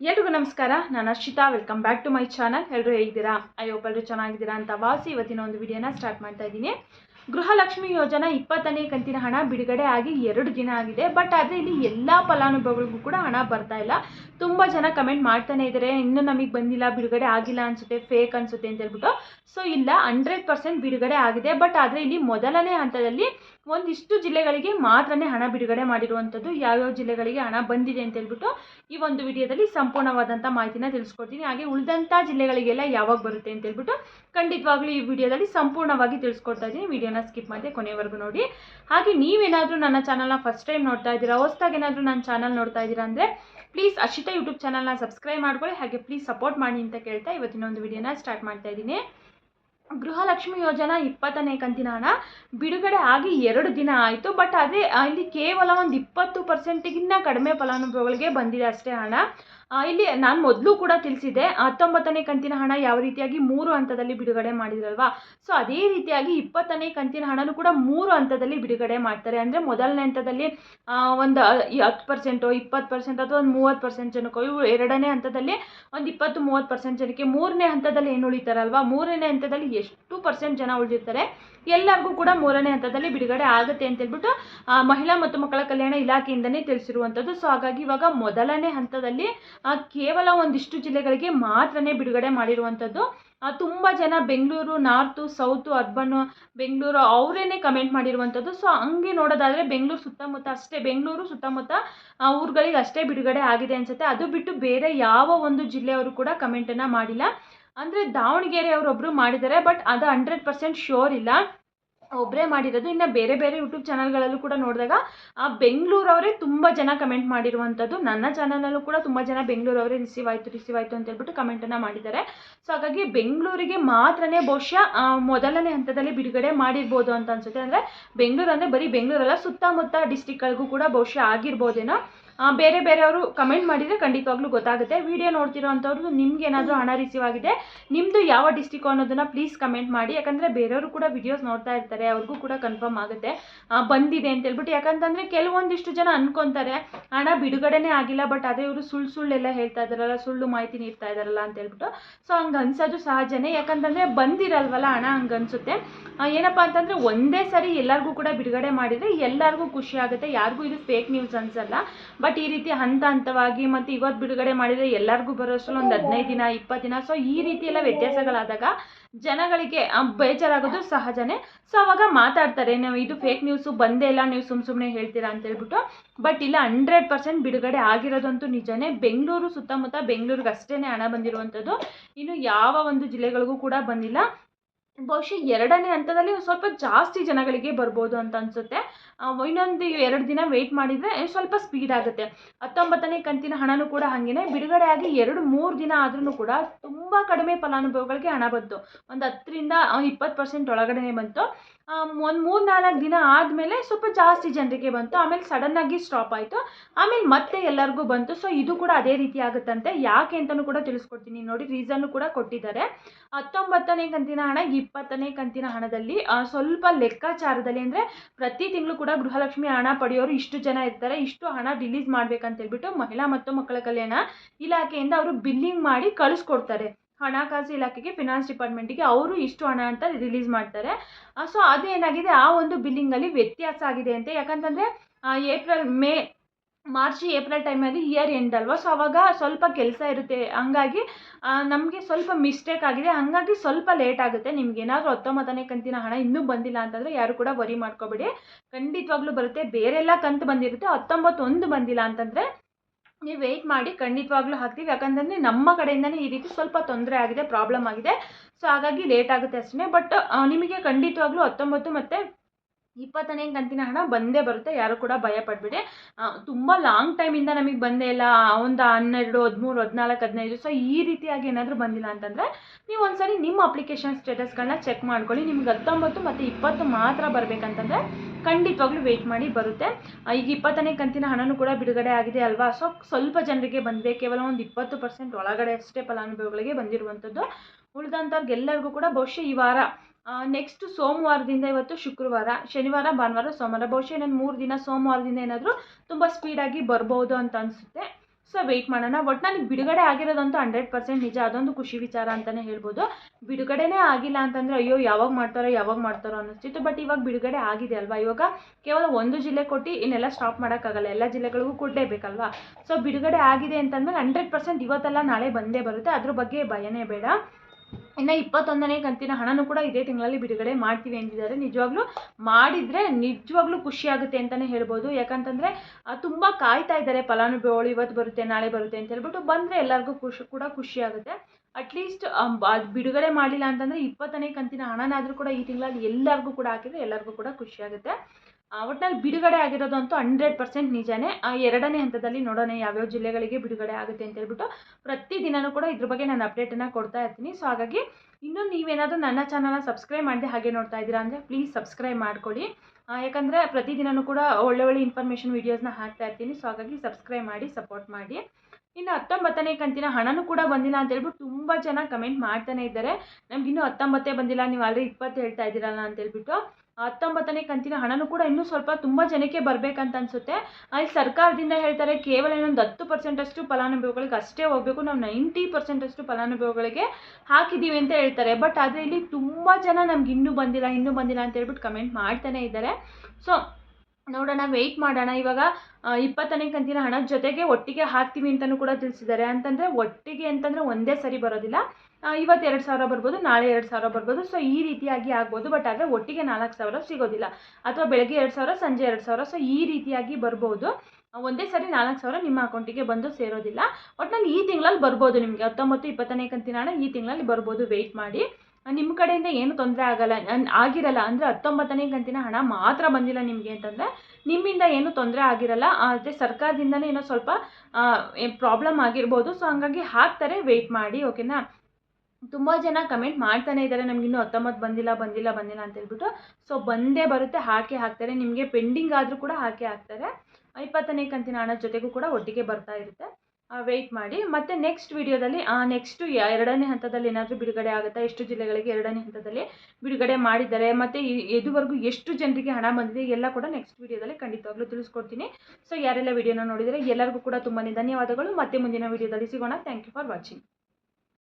ಎಲ್ರಿಗೂ ನಮಸ್ಕಾರ. ನಾನು Arshita. Welcome back to my channel ಎಲ್ಲರೂ ಹೇಗಿದ್ದೀರಾ? ಎಲ್ಲರೂ ಚೆನ್ನಾಗಿದ್ದೀರಾ ಅಂತ ವಾಸಿ ಇವತ್ತಿನ ಒಂದು ವಿಡಿಯೋನ ಸ್ಟಾರ್ಟ್ ಮಾಡ್ತಾ ಇದ್ದೀನಿ. ಗೃಹಲಕ್ಷ್ಮಿ ಯೋಜನಾ ಇಪ್ಪತ್ತನೇ ಕಂತಿನ ಹಣ ಬಿಡುಗಡೆ ಆಗಿ ಎರಡು ದಿನ ಆಗಿದೆ. ಬಟ್ ಆದರೆ ಇಲ್ಲಿ ಎಲ್ಲ ಫಲಾನುಭವಿಗಳಿಗೂ ಕೂಡ ಹಣ ಬರ್ತಾ ಇಲ್ಲ. ತುಂಬ ಜನ ಕಮೆಂಟ್ ಮಾಡ್ತಾನೆ ಇದ್ದಾರೆ. ಇನ್ನೂ ನಮಗೆ ಬಂದಿಲ್ಲ, ಬಿಡುಗಡೆ ಆಗಿಲ್ಲ ಅನಿಸುತ್ತೆ ಫೇಕ್ ಅನಿಸುತ್ತೆ ಅಂತ ಹೇಳ್ಬಿಟ್ಟು. ಸೊ ಇಲ್ಲ ಹಂಡ್ರೆಡ್ ಪರ್ಸೆಂಟ್ ಬಿಡುಗಡೆ ಆಗಿದೆ. ಬಟ್ ಆದರೆ ಇಲ್ಲಿ ಮೊದಲನೇ ಹಂತದಲ್ಲಿ ಒಂದಿಷ್ಟು ಜಿಲ್ಲೆಗಳಿಗೆ ಮಾತ್ರನೇ ಹಣ ಬಿಡುಗಡೆ ಮಾಡಿರುವಂಥದ್ದು. ಯಾವ್ಯಾವ ಜಿಲ್ಲೆಗಳಿಗೆ ಹಣ ಬಂದಿದೆ ಅಂತ ಹೇಳ್ಬಿಟ್ಟು ಈ ಒಂದು ವಿಡಿಯೋದಲ್ಲಿ ಸಂಪೂರ್ಣವಾದಂಥ ಮಾಹಿತಿನ ತಿಳಿಸ್ಕೊಡ್ತೀನಿ. ಹಾಗೆ ಉಳಿದಂಥ ಜಿಲ್ಲೆಗಳಿಗೆಲ್ಲ ಯಾವಾಗ ಬರುತ್ತೆ ಅಂತ ಹೇಳ್ಬಿಟ್ಟು ಖಂಡಿತವಾಗ್ಲೂ ಈ ವಿಡಿಯೋದಲ್ಲಿ ಸಂಪೂರ್ಣವಾಗಿ ತಿಳಿಸ್ಕೊಡ್ತಾ ಇದ್ದೀನಿ. ವಿಡಿಯೋನ ಸ್ಕಿಪ್ ಮಾಡಿ ಕೊನೆವರೆಗೂ ನೋಡಿ. ಹಾಗೆ ನೀವೇನಾದರೂ ನನ್ನ ಚಾನಲ್ನ ಫಸ್ಟ್ ಟೈಮ್ ನೋಡ್ತಾ ಇದ್ದೀರಾ, ಹೊಸ್ದಾಗಿ ಏನಾದರೂ ನನ್ನ ಚಾನಲ್ ನೋಡ್ತಾ ಇದ್ದೀರಾ ಅಂದರೆ ಪ್ಲೀಸ್ ಅಶಿತಾ ಯೂಟ್ಯೂಬ್ ಚಾನಲ್ನ ಸಬ್ಸ್ಕ್ರೈಬ್ ಮಾಡ್ಕೊಳ್ಳಿ. ಹಾಗೆ ಪ್ಲೀಸ್ ಸಪೋರ್ಟ್ ಮಾಡಿ ಅಂತ ಕೇಳ್ತಾ ಇವತ್ತಿನ ಒಂದು ವಿಡಿಯೋನ ಸ್ಟಾರ್ಟ್ ಮಾಡ್ತಾ ಇದ್ದೀನಿ. ಗೃಹಲಕ್ಷ್ಮಿ ಯೋಜನಾ ಇಪ್ಪತ್ತನೇ ಕಂತಿನ ಹಣ ಬಿಡುಗಡೆ ಆಗಿ ಎರಡು ದಿನ ಆಯಿತು ಬಟ್ ಅದೇ ಇಲ್ಲಿ ಕೇವಲ ಒಂದು ಇಪ್ಪತ್ತು ಪರ್ಸೆಂಟಿಗಿನ್ನ ಕಡಿಮೆ ಫಲಾನುಭವಿಗಳಿಗೆ ಬಂದಿದೆ ಅಷ್ಟೇ ಹಣ. ಇಲ್ಲಿ ನಾನು ಮೊದಲು ಕೂಡ ತಿಳಿಸಿದೆ ಹತ್ತೊಂಬತ್ತನೇ ಕಂತಿನ ಹಣ ಯಾವ ರೀತಿಯಾಗಿ ಮೂರು ಹಂತದಲ್ಲಿ ಬಿಡುಗಡೆ ಮಾಡಿದ್ರಲ್ವಾ? ಸೊ ಅದೇ ರೀತಿಯಾಗಿ ಇಪ್ಪತ್ತನೇ ಕಂತಿನ ಹಣನೂ ಕೂಡ ಮೂರು ಹಂತದಲ್ಲಿ ಬಿಡುಗಡೆ ಮಾಡ್ತಾರೆ. ಅಂದರೆ ಮೊದಲನೇ ಹಂತದಲ್ಲಿ ಒಂದು ಹತ್ತು ಪರ್ಸೆಂಟು, ಇಪ್ಪತ್ತು ಪರ್ಸೆಂಟ್ ಅಥವಾ ಒಂದು ಮೂವತ್ತು ಪರ್ಸೆಂಟ್ ಜನಕ್ಕೋ, ಇವು ಎರಡನೇ ಹಂತದಲ್ಲಿ ಒಂದು ಇಪ್ಪತ್ತು ಮೂವತ್ತು ಪರ್ಸೆಂಟ್ ಜನಕ್ಕೆ ಮೂರನೇ ಹಂತದಲ್ಲಿ ಏನು ಉಳಿತಾರಲ್ವಾ? ಮೂರನೇ ಹಂತದಲ್ಲಿ ಎಷ್ಟು ಪರ್ಸೆಂಟ್ ಜನ ಉಳಿದಿರ್ತಾರೆ? ಎಲ್ಲರಿಗೂ ಕೂಡ ಮೂರನೇ ಹಂತದಲ್ಲಿ ಬಿಡುಗಡೆ ಆಗುತ್ತೆ ಅಂತ ಹೇಳ್ಬಿಟ್ಟು ಮಹಿಳಾ ಮತ್ತು ಮಕ್ಕಳ ಕಲ್ಯಾಣ ಇಲಾಖೆಯಿಂದನೇ ತಿಳಿಸಿರುವಂಥದ್ದು. ಸೊ ಹಾಗಾಗಿ ಇವಾಗ ಮೊದಲನೇ ಹಂತದಲ್ಲಿ ಕೇವಲ ಒಂದಿಷ್ಟು ಜಿಲ್ಲೆಗಳಿಗೆ ಮಾತ್ರನೇ ಬಿಡುಗಡೆ ಮಾಡಿರುವಂಥದ್ದು. ತುಂಬ ಜನ Bengaluru, north, south urban Bengaluru ಅವರೇನೆ comment ಮಾಡಿರುವಂಥದ್ದು. ಸೊ ಹಂಗೆ ನೋಡೋದಾದರೆ ಬೆಂಗಳೂರು ಸುತ್ತಮುತ್ತ ಅಷ್ಟೇ, ಬೆಂಗಳೂರು ಸುತ್ತಮುತ್ತ ಊರುಗಳಿಗೆ ಅಷ್ಟೇ ಬಿಡುಗಡೆ ಆಗಿದೆ ಅನ್ಸುತ್ತೆ. ಅದು ಬಿಟ್ಟು ಬೇರೆ ಯಾವ ಒಂದು ಜಿಲ್ಲೆಯವರು ಕೂಡ ಕಮೆಂಟನ್ನು ಮಾಡಿಲ್ಲ. ಅಂದರೆ ದಾವಣಗೆರೆ ಅವರೊಬ್ಬರು ಮಾಡಿದ್ದಾರೆ ಬಟ್ ಅದು ಹಂಡ್ರೆಡ್ ಪರ್ಸೆಂಟ್ ಶ್ಯೋರ್ ಇಲ್ಲ. ಒಬ್ಬರೇ ಮಾಡಿರೋದು. ಇನ್ನು ಬೇರೆ ಬೇರೆ ಯೂಟ್ಯೂಬ್ ಚಾನಲ್ಗಳಲ್ಲೂ ಕೂಡ ನೋಡಿದಾಗ, ಆ ಬೆಂಗಳೂರವರೇ ತುಂಬ ಜನ ಕಮೆಂಟ್ ಮಾಡಿರುವಂಥದ್ದು ನನ್ನ ಚಾನಲಲ್ಲೂ ಕೂಡ ತುಂಬ ಜನ ಬೆಂಗಳೂರವರೇ ರಿಸೀವ್ ಆಯಿತು ರಿಸೀವ್ ಆಯಿತು ಅಂತ ಹೇಳ್ಬಿಟ್ಟು ಕಮೆಂಟನ್ನು ಮಾಡಿದ್ದಾರೆ. ಸೊ ಹಾಗಾಗಿ ಬೆಂಗಳೂರಿಗೆ ಮಾತ್ರನೇ ಬಹುಶಃ ಮೊದಲನೇ ಹಂತದಲ್ಲಿ ಬಿಡುಗಡೆ ಮಾಡಿರ್ಬೋದು ಅಂತ ಅನ್ಸುತ್ತೆ. ಅಂದರೆ ಬೆಂಗಳೂರು ಅಂದರೆ ಬರೀ ಬೆಂಗಳೂರಲ್ಲ, ಸುತ್ತಮುತ್ತ ಡಿಸ್ಟಿಕ್ಗಳಿಗೂ ಕೂಡ ಬಹುಶಃ ಆಗಿರ್ಬೋದೇನೋ. ಬೇರೆ ಬೇರೆಯವರು ಕಮೆಂಟ್ ಮಾಡಿದರೆ ಖಂಡಿತವಾಗ್ಲೂ ಗೊತ್ತಾಗುತ್ತೆ. ವಿಡಿಯೋ ನೋಡ್ತಿರೋ ಅಂಥವ್ರು ನಿಮ್ಗೆ ಹಣ ರಿಸೀವ್ ಆಗಿದೆ ನಿಮ್ಮದು ಯಾವ ಡಿಸ್ಟಿಕ್ ಅನ್ನೋದನ್ನು ಪ್ಲೀಸ್ ಕಮೆಂಟ್ ಮಾಡಿ. ಯಾಕಂದರೆ ಬೇರೆಯವರು ಕೂಡ ವಿಡಿಯೋಸ್ ನೋಡ್ತಾ ಇರ್ತಾರೆ, ಅವ್ರಿಗೂ ಕೂಡ ಕನ್ಫರ್ಮ್ ಆಗುತ್ತೆ. ಬಂದಿದೆ ಅಂತ ಹೇಳ್ಬಿಟ್ಟು. ಯಾಕಂತಂದರೆ ಕೆಲವೊಂದಿಷ್ಟು ಜನ ಅನ್ಕೊತಾರೆ, ಹಣ ಬಿಡುಗಡೆನೇ ಆಗಿಲ್ಲ ಬಟ್ ಅದೇ ಇವರು ಸುಳ್ಳು ಸುಳ್ಳೆಲ್ಲ ಹೇಳ್ತಾ ಇದ್ದಾರಲ್ಲ, ಸುಳ್ಳು ಮಾಹಿತಿ ನೀಡ್ತಾ ಇದ್ದಾರಲ್ಲ ಅಂತ ಹೇಳ್ಬಿಟ್ಟು. ಸೊ ಹಂಗೆ ಅನ್ಸೋದು ಸಹಜನೇ. ಯಾಕಂತಂದರೆ ಬಂದಿರಲ್ವಲ್ಲ ಹಣ, ಹಂಗೆ ಅನಿಸುತ್ತೆ. ಏನಪ್ಪ ಅಂತಂದರೆ ಒಂದೇ ಸರಿ ಎಲ್ಲರಿಗೂ ಕೂಡ ಬಿಡುಗಡೆ ಮಾಡಿದರೆ ಎಲ್ಲರಿಗೂ ಖುಷಿ ಆಗುತ್ತೆ. ಯಾರಿಗೂ ಇದು ಫೇಕ್ ನ್ಯೂಸ್ ಅನ್ಸಲ್ಲ. ಬಟ್ ಈ ರೀತಿ ಹಂತ ಹಂತವಾಗಿ ಮತ್ತು ಇವತ್ತು ಬಿಡುಗಡೆ ಮಾಡಿದರೆ ಎಲ್ಲರಿಗೂ ಬರೋಷ್ಟರಲ್ಲಿ ಒಂದು ಹದಿನೈದು ದಿನ ಇಪ್ಪತ್ತು ದಿನ. ಸೊ ಈ ರೀತಿ ಎಲ್ಲ ವ್ಯತ್ಯಾಸಗಳಾದಾಗ ಜನಗಳಿಗೆ ಬೇಜಾರಾಗೋದು ಸಹಜನೇ. ಸೊ ಅವಾಗ ಮಾತಾಡ್ತಾರೆ, ನಾವು ಇದು ಫೇಕ್ ನ್ಯೂಸು ಬಂದೇ ಇಲ್ಲ, ನೀವು ಸುಮ್ಮ ಸುಮ್ಮನೆ ಹೇಳ್ತೀರಾ? ಅಂತ ಹೇಳ್ಬಿಟ್ಟು. ಬಟ್ ಇಲ್ಲ ಹಂಡ್ರೆಡ್ ಪರ್ಸೆಂಟ್ ಬಿಡುಗಡೆ ಆಗಿರೋದಂತೂ ನಿಜನೇ. ಬೆಂಗಳೂರು ಸುತ್ತಮುತ್ತ ಬೆಂಗಳೂರಿಗೆ ಅಷ್ಟೇ ಹಣ ಬಂದಿರುವಂಥದ್ದು. ಇನ್ನು ಯಾವ ಒಂದು ಜಿಲ್ಲೆಗಳಿಗೂ ಕೂಡ ಬಂದಿಲ್ಲ. ಬಹುಶಃ ಎರಡನೇ ಹಂತದಲ್ಲಿ ಸ್ವಲ್ಪ ಜಾಸ್ತಿ ಜನಗಳಿಗೆ ಬರ್ಬೋದು ಅಂತ ಅನಿಸುತ್ತೆ. ಇನ್ನೊಂದು ಎರಡು ದಿನ ವೆಯ್ಟ್ ಮಾಡಿದರೆ ಸ್ವಲ್ಪ ಸ್ಪೀಡ್ ಆಗುತ್ತೆ. ಹತ್ತೊಂಬತ್ತನೇ ಕಂತಿನ ಹಣನೂ ಕೂಡ ಹಾಗೇನೆ. ಬಿಡುಗಡೆ ಆಗಿ ಎರಡು ಮೂರು ದಿನ ಆದ್ರೂ ಕೂಡ ತುಂಬ ಕಡಿಮೆ ಫಲಾನುಭವಿಗಳಿಗೆ ಹಣ ಬಂತು. ಒಂದು ಹತ್ತರಿಂದ ಇಪ್ಪತ್ತು ಪರ್ಸೆಂಟ್ ಒಳಗಡೆನೆ ಬಂತು. ಒಂದು ಮೂರು ನಾಲ್ಕು ದಿನ ಆದಮೇಲೆ ಸ್ವಲ್ಪ ಜಾಸ್ತಿ ಜನರಿಗೆ ಬಂತು. ಆಮೇಲೆ ಸಡನ್ನಾಗಿ ಸ್ಟಾಪ್ ಆಯಿತು. ಆಮೇಲೆ ಮತ್ತೆ ಎಲ್ಲರಿಗೂ ಬಂತು. ಸೊ ಇದು ಕೂಡ ಅದೇ ರೀತಿ ಆಗುತ್ತಂತೆ. ಯಾಕೆ ಅಂತಲೂ ಕೂಡ ತಿಳಿಸ್ಕೊಡ್ತೀನಿ. ನೋಡಿ ರೀಸನ್ನು ಕೂಡ ಕೊಟ್ಟಿದ್ದಾರೆ. ಹತ್ತೊಂಬತ್ತನೇ ಕಂತಿನ ಹಣ ಇಪ್ಪತ್ತನೇ ಕಂತಿನ ಹಣದಲ್ಲಿ ಸ್ವಲ್ಪ ಲೆಕ್ಕಾಚಾರದಲ್ಲಿ ಅಂದರೆ ಪ್ರತಿ ತಿಂಗಳು ಕೂಡ ಗೃಹಲಕ್ಷ್ಮಿ ಹಣ ಪಡೆಯೋರು ಇಷ್ಟು ಜನ ಇರ್ತಾರೆ, ಇಷ್ಟು ಹಣ ರಿಲೀಸ್ ಮಾಡ್ಬೇಕಂತ ಹೇಳ್ಬಿಟ್ಟು ಮಹಿಳಾ ಮತ್ತು ಮಕ್ಕಳ ಕಲ್ಯಾಣ ಇಲಾಖೆಯಿಂದ ಅವರು ಬಿಲ್ಲಿಂಗ್ ಮಾಡಿ ಕಳಿಸ್ಕೊಡ್ತಾರೆ. ಹಣಕಾಸು ಇಲಾಖೆಗೆ ಫಿನಾನ್ಸ್ ಡಿಪಾರ್ಟ್ಮೆಂಟಿಗೆ ಅವರು ಇಷ್ಟು ಹಣ ಅಂತ ರಿಲೀಸ್ ಮಾಡ್ತಾರೆ. ಸೊ ಅದೇನಾಗಿದೆ? ಆ ಒಂದು ಬಿಲ್ಲಿಂಗಲ್ಲಿ ವ್ಯತ್ಯಾಸ ಆಗಿದೆ ಅಂತ. ಯಾಕಂತಂದರೆ ಏಪ್ರಿಲ್ ಮೇ ಮಾರ್ಚ್, ಏಪ್ರಿಲ್ ಟೈಮಲ್ಲಿ ಇಯರ್ ಎಂಡ್ ಅಲ್ವಾ? ಸೊ ಅವಾಗ ಸ್ವಲ್ಪ ಕೆಲಸ ಇರುತ್ತೆ. ಹಂಗಾಗಿ ನಮಗೆ ಸ್ವಲ್ಪ ಮಿಸ್ಟೇಕ್ ಆಗಿದೆ. ಹಾಗಾಗಿ ಸ್ವಲ್ಪ ಲೇಟ್ ಆಗುತ್ತೆ. ನಿಮ್ಗೆ ಏನಾದರೂ ಹತ್ತೊಂಬತ್ತನೇ ಕಂತಿನ ಹಣ ಇನ್ನೂ ಬಂದಿಲ್ಲ ಅಂತಂದರೆ ಯಾರು ಕೂಡ ವರಿ ಮಾಡ್ಕೋಬೇಡಿ. ಖಂಡಿತವಾಗ್ಲೂ ಬರುತ್ತೆ. ಬೇರೆಲ್ಲ ಕಂತು ಬಂದಿರುತ್ತೆ. ಹತ್ತೊಂಬತ್ತು ಒಂದು ಬಂದಿಲ್ಲ ಅಂತಂದರೆ ನೀವು ವೆಯ್ಟ್ ಮಾಡಿ ಖಂಡಿತವಾಗ್ಲೂ ಹಾಕ್ತೀವಿ. ಯಾಕಂತಂದರೆ ನಮ್ಮ ಕಡೆಯಿಂದನೇ ಈ ರೀತಿ ಸ್ವಲ್ಪ ತೊಂದರೆ ಆಗಿದೆ ಪ್ರಾಬ್ಲಮ್ ಆಗಿದೆ. ಸೊ ಹಾಗಾಗಿ ಲೇಟ್ ಆಗುತ್ತೆ ಅಷ್ಟೇ ಬಟ್ ನಿಮಗೆ ಖಂಡಿತವಾಗ್ಲೂ ಹತ್ತೊಂಬತ್ತು ಮತ್ತು ಇಪ್ಪತ್ತನೇ ಕಂತಿನ ಹಣ ಬಂದೇ ಬರುತ್ತೆ, ಯಾರು ಕೂಡ ಭಯ ಪಡಬೇಡಿ ತುಂಬ ಲಾಂಗ್ ಟೈಮಿಂದ ನಮಗೆ ಬಂದೇ ಇಲ್ಲ ಒಂದು ಹನ್ನೆರಡು, ಹದಿಮೂರು, ಹದಿನಾಲ್ಕು, ಹದಿನೈದು ಸೊ ಈ ರೀತಿಯಾಗಿ ಏನಾದರೂ ಬಂದಿಲ್ಲ ಅಂತಂದರೆ ನೀವು ಒಂದ್ಸರಿ ನಿಮ್ಮ ಅಪ್ಲಿಕೇಶನ್ ಸ್ಟೇಟಸ್ಗಳನ್ನ ಚೆಕ್ ಮಾಡ್ಕೊಳ್ಳಿ. ನಿಮ್ಗೆ ಹತ್ತೊಂಬತ್ತು ಮತ್ತು ಇಪ್ಪತ್ತು ಮಾತ್ರ ಬರಬೇಕಂತಂದರೆ ಖಂಡಿತವಾಗ್ಲೂ ವೆಯ್ಟ್ ಮಾಡಿ ಬರುತ್ತೆ. ಈಗ ಇಪ್ಪತ್ತನೇ ಕಂತಿನ ಹಣನೂ ಕೂಡ ಬಿಡುಗಡೆ ಆಗಿದೆ ಅಲ್ವಾ? ಸೊ ಸ್ವಲ್ಪ ಜನರಿಗೆ ಬಂದಿದೆ ಕೇವಲ ಒಂದು ಇಪ್ಪತ್ತು ಪರ್ಸೆಂಟ್ ಒಳಗಡೆ ಅಷ್ಟೇ ಫಲಾನುಭವಿಗಳಿಗೆ ಬಂದಿರುವಂಥದ್ದು ಉಳಿದಂಥವ್ರಿಗೆಲ್ಲರಿಗೂ ಕೂಡ ಬಹುಶಃ ಈ ವಾರ ನೆಕ್ಸ್ಟ್ ಸೋಮವಾರದಿಂದ ಇವತ್ತು ಶುಕ್ರವಾರ, ಶನಿವಾರ, ಭಾನುವಾರ, ಸೋಮವಾರ, ಬಹುಶಃ ಇನ್ನೊಂದು ಮೂರು ದಿನ ಸೋಮವಾರದಿಂದ ಏನಾದರೂ ತುಂಬ ಸ್ಪೀಡಾಗಿ ಬರ್ಬೋದು ಅಂತ ಅನಿಸುತ್ತೆ. ಸೊ ವೆಯ್ಟ್ ಮಾಡೋಣ. ಒಟ್ನಲ್ಲಿ ಬಿಡುಗಡೆ ಆಗಿರೋದಂತೂ ಹಂಡ್ರೆಡ್ ಪರ್ಸೆಂಟ್ ನಿಜ. ಅದೊಂದು ಖುಷಿ ವಿಚಾರ ಅಂತಲೇ ಹೇಳ್ಬೋದು. ಬಿಡುಗಡೆನೇ ಆಗಿಲ್ಲ ಅಂತಂದರೆ, ಅಯ್ಯೋ, ಯಾವಾಗ ಮಾಡ್ತಾರೋ ಯಾವಾಗ ಮಾಡ್ತಾರೋ ಅನ್ನಿಸ್ತಿತ್ತು. ಬಟ್ ಇವಾಗ ಬಿಡುಗಡೆ ಆಗಿದೆ ಅಲ್ವಾ? ಇವಾಗ ಕೇವಲ ಒಂದು ಜಿಲ್ಲೆ ಕೊಟ್ಟು ಇನ್ನೆಲ್ಲ ಸ್ಟಾಪ್ ಮಾಡೋಕ್ಕಾಗಲ್ಲ. ಎಲ್ಲ ಜಿಲ್ಲೆಗಳಿಗೂ ಕೊಡಲೇಬೇಕಲ್ವಾ? ಸೊ ಬಿಡುಗಡೆ ಆಗಿದೆ ಅಂತಂದಮೇಲೆ ಹಂಡ್ರೆಡ್ ಪರ್ಸೆಂಟ್ ಇವತ್ತೆಲ್ಲ ನಾಳೆ ಬಂದೇ ಬರುತ್ತೆ. ಅದ್ರ ಬಗ್ಗೆ ಭಯನೇ ಬೇಡ. ಇನ್ನು ಇಪ್ಪತ್ತೊಂದನೇ ಕಂತಿನ ಹಣನೂ ಕೂಡ ಇದೇ ತಿಂಗಳಲ್ಲಿ ಬಿಡುಗಡೆ ಮಾಡ್ತೀವಿ ಎಂದಿದ್ದಾರೆ. ನಿಜವಾಗ್ಲೂ ಮಾಡಿದರೆ ನಿಜವಾಗ್ಲೂ ಖುಷಿ ಆಗುತ್ತೆ ಅಂತಲೇ ಹೇಳ್ಬೋದು. ಯಾಕಂತಂದರೆ ತುಂಬ ಕಾಯ್ತಾ ಇದ್ದಾರೆ. ಫಲಾನುಭವಿಗಳು ಇವತ್ತು ಬರುತ್ತೆ, ನಾಳೆ ಬರುತ್ತೆ ಅಂತ ಹೇಳ್ಬಿಟ್ಟು ಬಂದರೆ ಎಲ್ಲರಿಗೂ ಖುಷಿ, ಕೂಡ ಖುಷಿ ಆಗುತ್ತೆ. ಅಟ್ಲೀಸ್ಟ್ ಅದು ಬಿಡುಗಡೆ ಮಾಡಲಿಲ್ಲ ಅಂತಂದರೆ ಇಪ್ಪತ್ತನೇ ಕಂತಿನ ಹಣನಾದರೂ ಕೂಡ ಈ ತಿಂಗಳಲ್ಲಿ ಎಲ್ಲರಿಗೂ ಕೂಡ ಹಾಕಿದರೆ ಎಲ್ಲರಿಗೂ ಕೂಡ ಖುಷಿ ಆಗುತ್ತೆ ಒಟ್ಟಿನಲ್ಲಿ ಬಿಡುಗಡೆ ಆಗಿರೋದು ಅಂತೂ ಹಂಡ್ರೆಡ್ ಪರ್ಸೆಂಟ್ ನಿಜಾನೇ. ಎರಡನೇ ಹಂತದಲ್ಲಿ ನೋಡೋಣ ಯಾವ್ಯಾವ ಜಿಲ್ಲೆಗಳಿಗೆ ಬಿಡುಗಡೆ ಆಗುತ್ತೆ ಅಂತ ಹೇಳ್ಬಿಟ್ಟು ಪ್ರತಿದಿನವೂ ಕೂಡ ಇದ್ರ ಬಗ್ಗೆ ನಾನು ಅಪ್ಡೇಟನ್ನು ಕೊಡ್ತಾ ಇರ್ತೀನಿ. ಸೊ ಹಾಗಾಗಿ ಇನ್ನೂ ನೀವೇನಾದರೂ ನನ್ನ ಚಾನಲ್ನ ಸಬ್ಸ್ಕ್ರೈಬ್ ಮಾಡದೆ ಹಾಗೆ ನೋಡ್ತಾ ಇದ್ದೀರಾ ಅಂದರೆ ಪ್ಲೀಸ್ ಸಬ್ಸ್ಕ್ರೈಬ್ ಮಾಡ್ಕೊಳ್ಳಿ. ಯಾಕಂದ್ರೆ ಯಾಕಂದರೆ ಪ್ರತಿದಿನವೂ ಕೂಡ ಒಳ್ಳೆ ಒಳ್ಳೆ ಇನ್ಫಾರ್ಮೇಷನ್ ವೀಡಿಯೋಸ್ನ ಹಾಕ್ತಾ ಇರ್ತೀನಿ. ಸೊ ಹಾಗಾಗಿ ಸಬ್ಸ್ಕ್ರೈಬ್ ಮಾಡಿ ಸಪೋರ್ಟ್ ಮಾಡಿ. ಇನ್ನು ಹತ್ತೊಂಬತ್ತನೇ ಕಂತಿನ ಹಣನೂ ಕೂಡ ಬಂದಿಲ್ಲ ಅಂತ ಹೇಳ್ಬಿಟ್ಟು ತುಂಬ ಜನ ಕಮೆಂಟ್ ಮಾಡ್ತಾನೆ ಇದ್ದಾರೆ. ನಮ್ಗಿನ್ನೂ ಹತ್ತೊಂಬತ್ತೇ ಬಂದಿಲ್ಲ, ನೀವು ಆಲ್ರೆಡಿ ಇಪ್ಪತ್ತು ಹೇಳ್ತಾ ಇದ್ದೀರಲ್ಲ ಅಂತ ಹೇಳ್ಬಿಟ್ಟು. ಹತ್ತೊಂಬತ್ತನೇ ಕಂತಿನ ಹಣನೂ ಕೂಡ ಇನ್ನೂ ಸ್ವಲ್ಪ ತುಂಬ ಜನಕ್ಕೆ ಬರಬೇಕಂತ ಅನಿಸುತ್ತೆ. ಅಲ್ಲಿ ಸರ್ಕಾರದಿಂದ ಹೇಳ್ತಾರೆ, ಕೇವಲ ಇನ್ನೊಂದು ಹತ್ತು ಪರ್ಸೆಂಟಷ್ಟು ಫಲಾನುಭವಿಗಳಿಗೆ ಅಷ್ಟೇ ಹೋಗಬೇಕು, ನಾವು ನೈಂಟಿ ಪರ್ಸೆಂಟಷ್ಟು ಫಲಾನುಭವಿಗಳಿಗೆ ಹಾಕಿದ್ದೀವಿ ಅಂತ ಹೇಳ್ತಾರೆ. ಬಟ್ ಆದರೆ ಇಲ್ಲಿ ತುಂಬ ಜನ ನಮ್ಗೆ ಇನ್ನೂ ಬಂದಿಲ್ಲ ಇನ್ನೂ ಬಂದಿಲ್ಲ ಅಂತ ಹೇಳ್ಬಿಟ್ಟು ಕಮೆಂಟ್ ಮಾಡ್ತಾನೆ ಇದ್ದಾರೆ. ಸೊ ನೋಡೋಣ ವೆಯ್ಟ್ ಮಾಡೋಣ. ಇವಾಗ ಇಪ್ಪತ್ತನೇ ಕಂತಿನ ಹಣದ ಜೊತೆಗೆ ಒಟ್ಟಿಗೆ ಹಾಕ್ತೀವಿ ಅಂತಲೂ ಕೂಡ ತಿಳಿಸಿದ್ದಾರೆ. ಅಂತಂದರೆ, ಒಟ್ಟಿಗೆ ಅಂತಂದರೆ ಒಂದೇ ಸರಿ ಬರೋದಿಲ್ಲ. ಇವತ್ತು ಎರಡು ಸಾವಿರ ಬರ್ಬೋದು, ನಾಳೆ ಎರಡು ಸಾವಿರ ಬರ್ಬೋದು. ಸೊ ಈ ರೀತಿಯಾಗಿ ಆಗ್ಬೋದು. ಬಟ್ ಆದರೆ ಒಟ್ಟಿಗೆ ನಾಲ್ಕು ಸಾವಿರ ಸಿಗೋದಿಲ್ಲ. ಅಥವಾ ಬೆಳಗ್ಗೆ ಎರಡು ಸಾವಿರ, ಸಂಜೆ ಎರಡು ಸಾವಿರ. ಸೊ ಈ ರೀತಿಯಾಗಿ ಬರ್ಬೋದು. ಒಂದೇ ಸರಿ ನಾಲ್ಕು ಸಾವಿರ ನಿಮ್ಮ ಅಕೌಂಟಿಗೆ ಬಂದು ಸೇರೋದಿಲ್ಲ. ಒಟ್ನಲ್ಲಿ ಈ ತಿಂಗಳಲ್ಲಿ ಬರ್ಬೋದು ನಿಮಗೆ. ಹತ್ತೊಂಬತ್ತು, ಇಪ್ಪತ್ತನೇ ಕಂತಿನ ಹಣ ಈ ತಿಂಗಳಲ್ಲಿ ಬರ್ಬೋದು. ವೆಯ್ಟ್ ಮಾಡಿ. ನಿಮ್ಮ ಕಡೆಯಿಂದ ಏನು ತೊಂದರೆ ಆಗಲ್ಲ. ಆಗಿರಲ್ಲ. ಅಂದರೆ ಹತ್ತೊಂಬತ್ತನೇ ಕಂತಿನ ಹಣ ಮಾತ್ರ ಬಂದಿಲ್ಲ ನಿಮಗೆ ಅಂತಂದರೆ ನಿಮ್ಮಿಂದ ಏನು ತೊಂದರೆ ಆಗಿರಲ್ಲ. ಆದರೆ ಸರ್ಕಾರದಿಂದನೇ ಏನೋ ಸ್ವಲ್ಪ ಪ್ರಾಬ್ಲಮ್ ಆಗಿರ್ಬೋದು. ಸೊ ಹಂಗಾಗಿ ಹಾಕ್ತಾರೆ. ವೆಯ್ಟ್ ಮಾಡಿ. ಓಕೆನಾ ತುಂಬ ಜನ ಕಮೆಂಟ್ ಮಾಡ್ತಾನೆ ಇದ್ದಾರೆ ನಮಗಿನ್ನೂ ಹತ್ತೊಂಬತ್ತು ಬಂದಿಲ್ಲ ಬಂದಿಲ್ಲ ಬಂದಿಲ್ಲ ಅಂತ ಹೇಳ್ಬಿಟ್ಟು. ಸೊ ಬಂದೇ ಬರುತ್ತೆ, ಹಾಕಿ ಹಾಕ್ತಾರೆ. ನಿಮಗೆ ಪೆಂಡಿಂಗ್ ಆದರೂ ಕೂಡ ಹಾಕಿ ಹಾಕ್ತಾರೆ. ಇಪ್ಪತ್ತನೇ ಕಂತಿನ ಹಣದ ಜೊತೆಗೂ ಕೂಡ ಒಟ್ಟಿಗೆ ಬರ್ತಾ ಇರುತ್ತೆ. ವೆಯ್ಟ್ ಮಾಡಿ. ಮತ್ತು ನೆಕ್ಸ್ಟ್ ವಿಡಿಯೋದಲ್ಲಿ ನೆಕ್ಸ್ಟು ಎರಡನೇ ಹಂತದಲ್ಲಿ ಏನಾದರೂ ಬಿಡುಗಡೆ ಆಗುತ್ತಾ? ಎಷ್ಟು ಜಿಲ್ಲೆಗಳಿಗೆ ಎರಡನೇ ಹಂತದಲ್ಲಿ ಬಿಡುಗಡೆ ಮಾಡಿದ್ದಾರೆ? ಮತ್ತು ಇದುವರೆಗೂ ಎಷ್ಟು ಜನರಿಗೆ ಹಣ ಬಂದಿದೆ? ಎಲ್ಲ ಕೂಡ ನೆಕ್ಸ್ಟ್ ವಿಡಿಯೋದಲ್ಲಿ ಖಂಡಿತವಾಗ್ಲೂ ತಿಳಿಸ್ಕೊಡ್ತೀನಿ. ಸೊ ಯಾರೆಲ್ಲ ವಿಡಿಯೋನ ನೋಡಿದರೆ, ಎಲ್ಲರಿಗೂ ಕೂಡ ತುಂಬಾ ಧನ್ಯವಾದಗಳು. ಮತ್ತೆ ಮುಂದಿನ ವಿಡಿಯೋದಲ್ಲಿ ಸಿಗೋಣ. Thank you for watching